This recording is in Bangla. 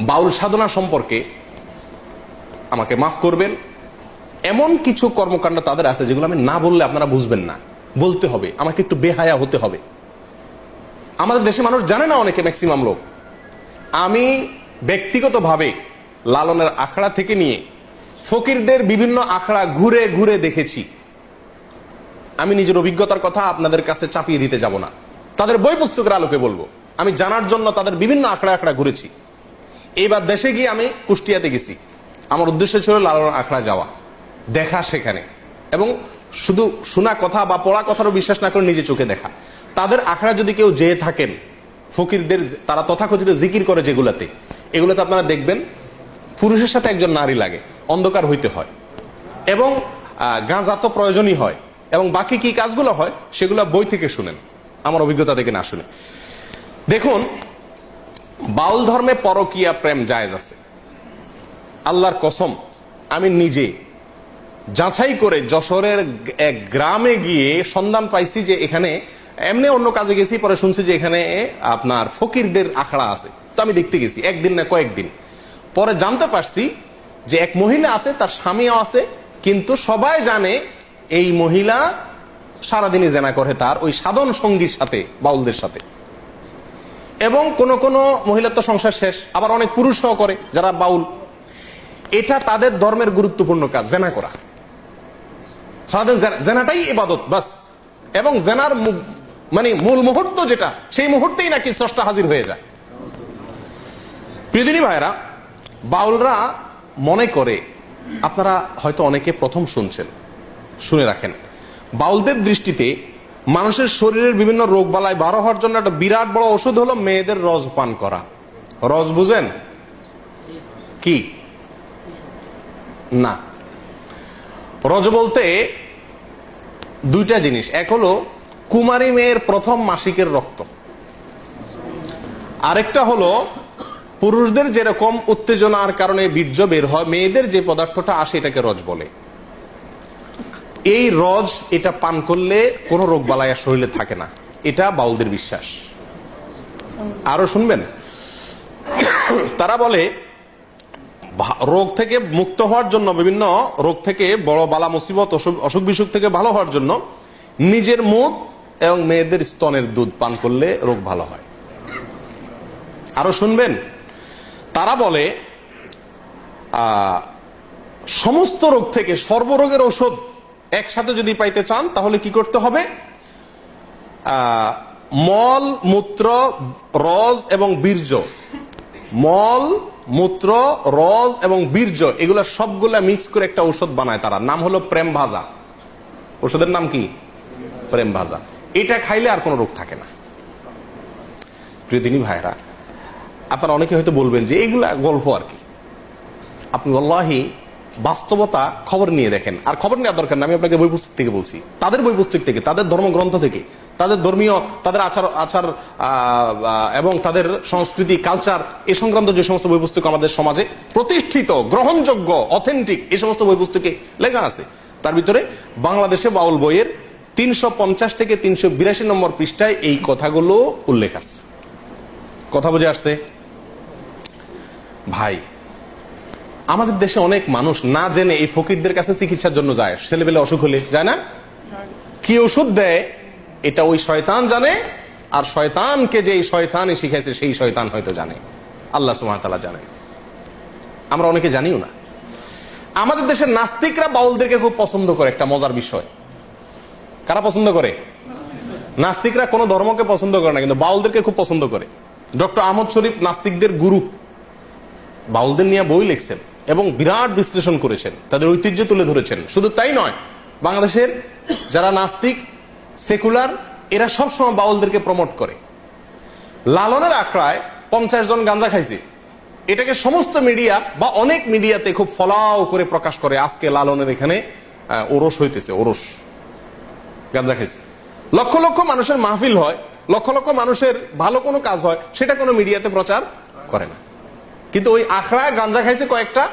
বাউল সাধনা সম্পর্কে আমাকে মাফ করবেন। এমন কিছু কর্মকাণ্ড তাদের আছে যেগুলো আমি না বললে আপনারা বুঝবেন না। বলতে হবে, আমাকে একটু বেহায়া হতে হবে। আমাদের দেশে মানুষ জানে না অনেকে ম্যাক্সিমাম লোক। আমি ব্যক্তিগতভাবে লালনের আখড়া থেকে নিয়ে ফকিরদের বিভিন্ন আখড়া ঘুরে ঘুরে দেখেছি। আমি নিজের অভিজ্ঞতার কথা আপনাদের কাছে চাপিয়ে দিতে যাব না। তাদের বই পুস্তকের আলোকে বলব। আমি জানার জন্য তাদের বিভিন্ন আখড়া আখড়া ঘুরেছি। এইবার দেশে গিয়ে আমি কুষ্টিয়াতে গেছি। আমার উদ্দেশ্য ছিল লালন আখড়া যাওয়া, দেখা সেখানে। এবং শুধু শোনা কথা বা পড়া কথারও বিশ্বাস না করে নিজে চোখে দেখা। তাদের আখড়া যদি কেউ যেয়ে থাকেন, ফকিরদের তারা তথাকথিত জিকির করে যেগুলাতে, এগুলোতে আপনারা দেখবেন পুরুষের সাথে একজন নারী লাগে, অন্ধকার হইতে হয়। এবং গাঁজা তো প্রয়োজনই হয়। এবং বাকি কি কাজগুলো হয়, সেগুলো বই থেকে শুনেন। আমার অভিজ্ঞতা থেকে না শুনে। দেখুন বাউল ধর্মে পরকীয়া প্রেম জায়েজ আছে। আল্লাহর কসম, আমি নিজে যাচাই করে যশোরের এক গ্রামে গিয়ে সন্ধান পাইছি যে এখানে এমনি অন্য কাজে গেছি, পরে শুনছি যে এখানে আপনার ফকিরদের আখড়া আছে। তো আমি দেখতে গেছি, একদিন না কয়েকদিন। পরে জানতে পারছি যে এক মহিলা আছে, তার স্বামীও আছে, কিন্তু সবাই জানে এই মহিলা সারাদিনই জেনা করে তার ওই সাধন সঙ্গীর সাথে, বাউলদের সাথে। এবং কোন কোন মহিলার তো সংসার শেষ, আবার অনেক পুরুষও করে যারা বাউল। এটা তাদের ধর্মের গুরুত্বপূর্ণ কাজ, জেনা করা। সারাদিন জেনা- জেনাটাই ইবাদত, বাস। এবং জেনার মানে মূল মুহূর্ত যেটা, সেই মুহূর্তেই নাকি স্রষ্টা হাজির হয়ে যায়। প্রিয়দিনী ভাইরা বাউলরা মনে করে, আপনারা হয়তো অনেকে প্রথম শুনছেন, শুনে রাখেন। বাউলদের দৃষ্টিতে মানুষের শরীরের বিভিন্ন রোগ বালায় বারো হওয়ার জন্য একটা বিরাট বড় ওষুধ হলো মেয়েদের রস পান করা। রস বুঝেন? কি? না। রজ বলতে দুইটা জিনিস। এক হলো কুমারী মেয়ের প্রথম মাসিকের রক্ত। আরেকটা হলো পুরুষদের যেরকম উত্তেজনার কারণে বীর্য বের হয়, মেয়েদের যে পদার্থটা আসে এটাকে রজ বলে। এই রজ এটা পান করলে কোনো রোগ বালাই শরীরে থাকে না। এটা বাউলদের বিশ্বাস। আরও শুনবেন? তারা বলে রোগ থেকে মুক্ত হওয়ার জন্য, বিভিন্ন রোগ থেকে বড় বালা মুসিবত, অসুখ- বিসুখ থেকে ভালো হওয়ার জন্য নিজের মুখ এবং মেয়েদের স্তনের দুধ পান করলে রোগ ভালো হয়। আরও শুনবেন? তারা বলে সমস্ত রোগ থেকে সর্বরোগের ঔষধ একসাথে যদি পাইতে চান, তাহলে কি করতে হবে? মল, মূত্র রজ এবং বীর্য। মল, মূত্র রজ এবং বীর্য, এগুলা সবগুলা মিক্স করে একটা ঔষধ বানায় তারা। নাম হলো প্রেম ভাজা। ওষুধের নাম কি? প্রেম ভাজা। এটা খাইলে আর কোনো রোগ থাকে না। প্রিয়দিনী ভাইরা আপনারা অনেকে হয়তো বলবেন যে এগুলা গল্প আর কি। আপনি আল্লাহি বাস্তবতা খবর নিয়ে দেখেন। আর খবর নেওয়ার দরকার না আমি আপনাকে বই পুস্তক থেকে বলছি। তাদের বই পুস্তক থেকে, তাদের ধর্মগ্রন্থ থেকে, তাদের ধর্মীয়, তাদের আচার আচার এবং তাদের সংস্কৃতি কালচার এ সংক্রান্ত যে সমস্ত বই পুস্তক আমাদের সমাজে প্রতিষ্ঠিত, গ্রহণযোগ্য অথেন্টিক এই সমস্ত বই পুস্তকে লেখা আছে। তার ভিতরে বাংলাদেশে বাউল বইয়ের তিনশো পঞ্চাশ থেকে তিনশো বিরাশি নম্বর পৃষ্ঠায় এই কথাগুলো উল্লেখ আছে। কথা বুঝে আসছে? ভাই আমাদের দেশে অনেক মানুষ না জেনে এই ফকিরদের কাছে চিকিৎসার জন্য যায়। ছেলেবেলে অসুখ হলে, যায় না? কি ওষুধ দেয়? এটা ওই শয়তান জানে, আর শয়তানকে যে এই শয়তানই শিখাইছে, সেই শয়তান হয়তো জানে। আল্লাহ সুমাতালা জানে। আমরা অনেকে জানিও না। আমাদের দেশের নাস্তিকরা বাউলদেরকে খুব পছন্দ করে একটা মজার বিষয়। কারা পছন্দ করে? নাস্তিকরা কোনো ধর্মকে পছন্দ করে না, কিন্তু বাউলদেরকে খুব পছন্দ করে। ডক্টর আহমদ শরীফ নাস্তিকদের গুরু। বাউলদের নিয়ে বই লিখছেন। এবং বিরাট বিশ্লেষণ করেছেন, তাদের ঐতিহ্য তুলে ধরেছেন। শুধু তাই নয়, বাংলাদেশের যারা নাস্তিক, সেকুলার, এরা সবসময় বাউলদেরকে প্রমোট করে। লালনের আখড়ায় পঞ্চাশ জন গাঞ্জা খাইছে। এটাকে সমস্ত মিডিয়া বা অনেক মিডিয়াতে খুব ফলাও করে প্রকাশ করে, আজকে লালনের এখানে ওরস হইতেছে, ওরস। গাঞ্জা খাইছে। লক্ষ লক্ষ মানুষের মাহফিল হয়, লক্ষ লক্ষ মানুষের ভালো কোনো কাজ হয়, সেটা কোনো মিডিয়াতে প্রচার করে না। কিন্তু ওই আখড়ায় গাঞ্জা খাইছে কয়েকটা।